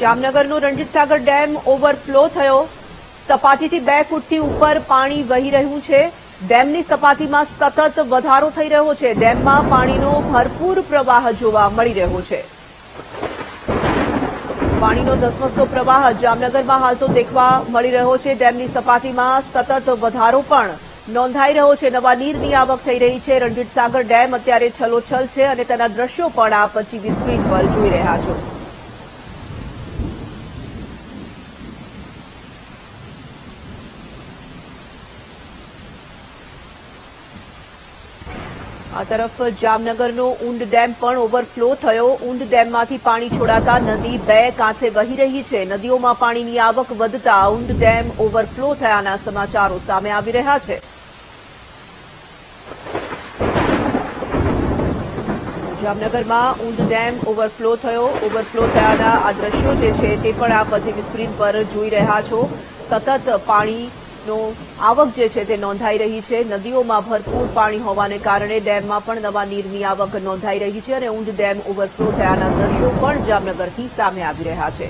જામનગરનો Ranjitsagar dam overflow થયો. સપાટીથી બે ફૂટથી ઉપર પાણી વહી રહ્યું છે. ડેમની સપાટીમાં સતત વધારો થઈ રહ્યો છે. ડેમમાં પાણીનો ભરપૂર પ્રવાહ જોવા મળી રહ્યો છે. પાણીનો ધસમસતો પ્રવાહ જામનગરમાં હાલ તો દેખવા મળી રહ્યો છે. ડેમની સપાટીમાં સતત વધારો પણ નોંધાઈ રહ્યો છે. નવા નીરની આવક થઈ રહી છે. રણજીતસાગર ડેમ અત્યારે છલોછલ છે અને તેના દ્રશ્યો પણ આપ જીવી સ્ક્રીન પર જોઈ રહ્યા છો. આ તરફ જામનગરનો ઊંડ ડેમ પણ ઓવરફ્લો થયો. ઊંડ ડેમમાંથી પાણી છોડાતા નદી બે કાંઠે વહી રહી છે. નદીઓમાં પાણીની આવક વધતા ઊંડ ડેમ ઓવરફ્લો થયાના સમાચારો સામે આવી રહ્યા છે. જામનગરમાં ઊંડ ડેમ ઓવરફ્લો થયો. ઓવરફ્લો થયાના આ દ્રશ્યો જે છે તે પણ આપ જે સ્ક્રીન પર જોઈ રહ્યા છો. સતત પાણીનો આવક જે છે તે નોંધાઈ રહી છે. નદીઓમાં ભરપૂર પાણી હોવાને કારણે ડેમમાં પણ નવા નીરની આવક નોંધાઈ રહી છે અને ઊંડ ડેમ ઓવરફ્લો થયાના દ્રશ્યો પણ જામનગરથી સામે આવી રહ્યા છે.